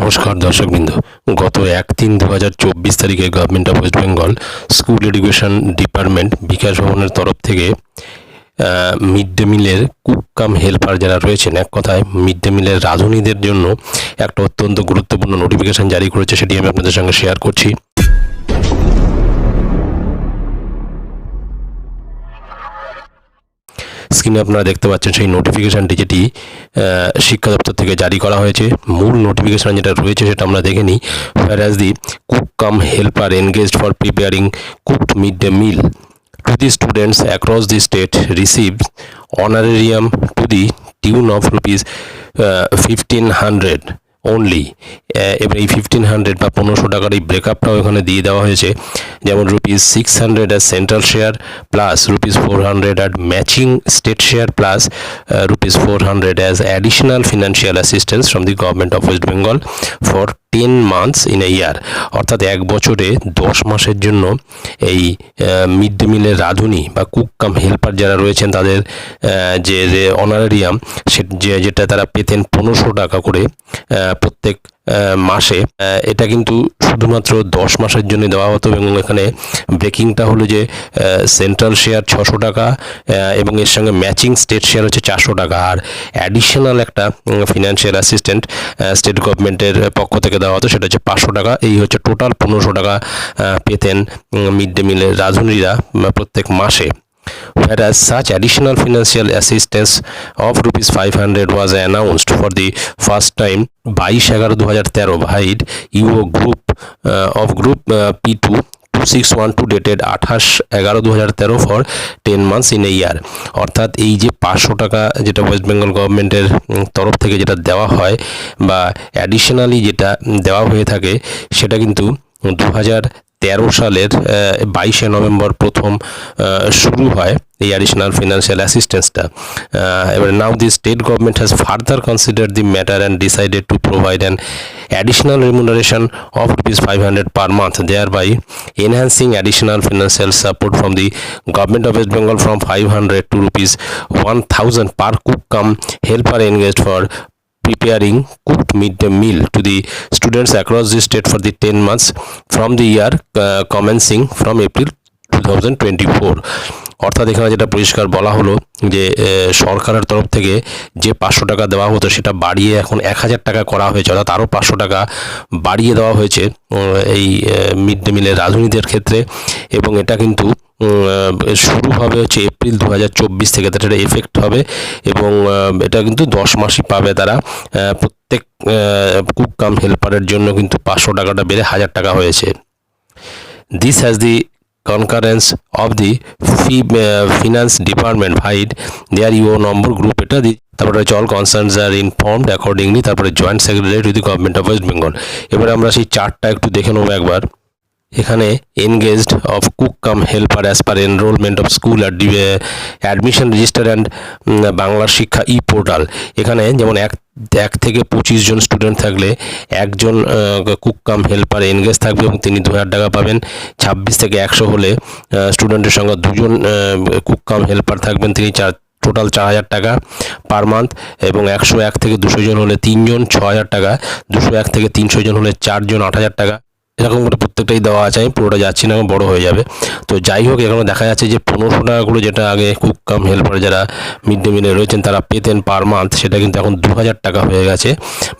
নমস্কার দর্শকবৃন্দ। গত এক তিন দু হাজার চব্বিশ তারিখে government of West Bengal school education department Bikash ভবনের তরফ থেকে মিড ডে মিলের কুক কাম হেল্পার যারা রয়েছেন, এক কথায় মিড ডে মিলের রাঁধুনিদের জন্য একটা অত্যন্ত গুরুত্বপূর্ণ নোটিফিকেশান জারি করেছে, সেটি আমি আপনাদের সঙ্গে শেয়ার করছি। স্ক্রিনে আপনারা দেখতে পাচ্ছেন সেই নোটিফিকেশানটি যেটি শিক্ষা দপ্তর থেকে জারি করা হয়েছে। মূল নোটিফিকেশান যেটা রয়েছে সেটা আমরা দেখে নিই। Far as the cook cum helper engaged for preparing cooked mid day meal to the students across the state receive honorarium to the tune of rupees fifteen hundred only এবার এই ফিফটিন হান্ড্রেড বা পনেরোশো টাকার এই ব্রেকআপটাও এখানে দিয়ে দেওয়া হয়েছে। যেমন rupees six hundred as central share plus rupees four hundred at matching state share plus rupees four hundred as additional financial assistance from the government of West Bengal for ten months in a year অর্থাৎ এক বছরে দশ মাসের জন্য এই mid day মিলের রাঁধুনি বা কুক কাম হেল্পার যারা রয়েছেন তাদের যে অনারেরিয়াম সে যেটা তারা পেতেন পনেরোশো টাকা করে প্রত্যেক মাসে। এটা কিন্তু শুধুমাত্র দশ মাসের জন্য দেওয়া হতো এবং এখানে ব্রেকিংটা হলো যে সেন্ট্রাল শেয়ার ছশো টাকা এবং এর সঙ্গে ম্যাচিং স্টেট শেয়ার হচ্ছে চারশো টাকা। আর অ্যাডিশনাল একটা ফিনান্সিয়াল অ্যাসিস্ট্যান্ট স্টেট গভর্নমেন্টের পক্ষ থেকে দেওয়া হতো, সেটা হচ্ছে পাঁচশো টাকা। এই হচ্ছে টোটাল পনেরোশো টাকা পেতেন মিড ডে মিলের রাঁধুনিরা প্রত্যেক মাসে। Whereas such additional financial assistance of rupees 500 was announced for the first time বাইশ এগারো দু হাজার তেরো vide UO group of group P two two six one two dated আঠাশ এগারো দু হাজার তেরো for ten months in a year অর্থাৎ এই যে পাঁচশো টাকা যেটা ওয়েস্ট বেঙ্গল গভর্নমেন্টের তরফ থেকে যেটা দেওয়া হয় বা অ্যাডিশনালি যেটা দেওয়া হয়ে থাকে, সেটা কিন্তু দু হাজার তেরো সালের বাইশে নভেম্বর প্রথম শুরু হয় এই অ্যাডিশনাল ফিনান্সিয়াল অ্যাসিস্ট্যান্সটা এবার now the state government has further consider the matter and decided to provide an additional remuneration of rupees 500 per month thereby enhancing additional financial support from the government of west bengal from 500 to rupees 1000 per cook come helper engaged for preparing cooked midday meal to the students across the state for the 10 months from the year uh, commencing from april 2024 অর্থাৎ এখানে যেটা পরিষ্কার বলা হলো যে সরকারের তরফ থেকে যে পাঁচশো টাকা দেওয়া হতো সেটা বাড়িয়ে এখন এক হাজার টাকা করা হয়েছে, অর্থাৎ আরও পাঁচশো টাকা বাড়িয়ে দেওয়া হয়েছে এই মিড ডে মিলের রাঁধুনিদের ক্ষেত্রে। এবং এটা কিন্তু শুরু হবে হচ্ছে এপ্রিল দু হাজার চব্বিশ থেকে, তার এফেক্ট হবে। এবং এটা কিন্তু দশ মাসই পাবে তারা প্রত্যেক কুক কাম হেল্পারের জন্য কিন্তু পাঁচশো টাকাটা বেড়ে হাজার টাকা হয়েছে। This has the concurrence of the fi finance department vide their U number group এটা তারপরে হচ্ছে all concerns are informed accordingly তারপরে joint secretary to the government of West Bengal এবারে আমরা সেই চার্টটা একটু দেখে নেব একবার। এখানে engaged of cook cum helper as per enrolment of school R admission register and বাংলার শিক্ষা ই পোর্টাল এখানে যেমন এক এক থেকে পঁচিশ জন স্টুডেন্ট থাকলে একজন কুক কাম হেল্পার এনগেজ থাকবে এবং তিনি দু হাজার টাকা পাবেন। ছাব্বিশ থেকে একশো হলে স্টুডেন্টের সঙ্গে দুজন কুক কাম হেল্পার থাকবেন। তিনি চার টোটাল চার হাজার টাকা পার মান্থ এবং একশো এক থেকে দুশো জন হলে তিনজন ছ হাজার টাকা। দুশো এক থেকে তিনশো জন হলে চারজন, আট হাজার টাকা। এরকম করে প্রত্যেকটাই দেওয়া আছে, আমি পুরোটা যাচ্ছি না বড় হয়ে যাবে। তো যাই হোক, এখানে দেখা যাচ্ছে যে পনেরোশো টাকা করে যেটা আগে কুক কাম হেল্পার যারা মিড ডে মিলে রয়েছেন, তারা পেতেন পার মান্থ সেটা কিন্তু এখন দু হাজার টাকা হয়ে গেছে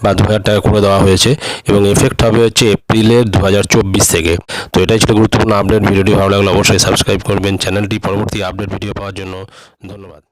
বা দু হাজার টাকা করে দেওয়া হয়েছে এবং এফেক্ট হবে হচ্ছে এপ্রিলের দু হাজার চব্বিশ থেকে। তো এটাই ছিল গুরুত্বপূর্ণ আপডেট ভিডিওটি ভালো লাগলে অবশ্যই সাবস্ক্রাইব করবেন। চ্যানেলটি পরবর্তী আপডেট ভিডিও পাওয়ার জন্য ধন্যবাদ।